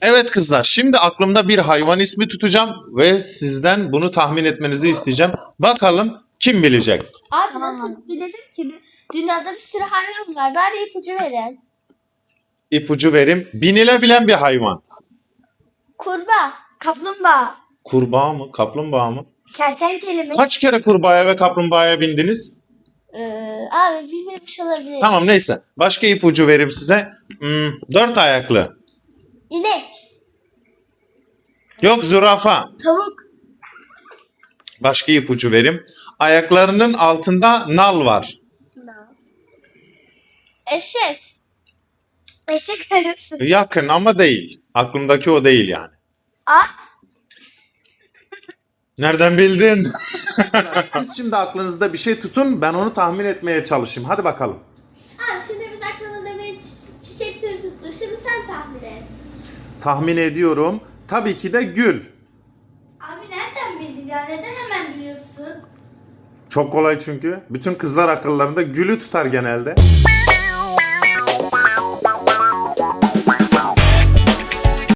Evet kızlar, şimdi aklımda bir hayvan ismi tutacağım ve sizden bunu tahmin etmenizi isteyeceğim. Bakalım kim bilecek? Abi Tamam. nasıl bilelim ki? Dünyada bir sürü hayvan var. Bari ipucu verin. İpucu verim. Binilebilen bir hayvan. Kurbağa, kaplumbağa, Kurbağa mı? Kaplumbağa mı? kertenkele mi? Kaç kere kurbağaya ve kaplumbağaya bindiniz? Ee, abi bilmemiş olabilir. Tamam neyse. Başka ipucu verim size. Hmm, dört ayaklı. İnek, Yok zürafa. tavuk, Başka ipucu verim. Ayaklarının altında nal var. eşek. Eşek arısı. Yakın ama değil. Aklımdaki o değil yani. At, Nereden bildin? Siz şimdi aklınızda bir şey tutun ben onu tahmin etmeye çalışayım. Hadi bakalım. Abi şimdi biz aklımızda bir çi- çiçek türü tuttuk. Şimdi sen tahmin et. Tahmin ediyorum. Tabii ki de gül. Abi nereden bildin ya? Neden hemen biliyorsun? Çok kolay çünkü. Bütün kızlar akıllarında gülü tutar genelde.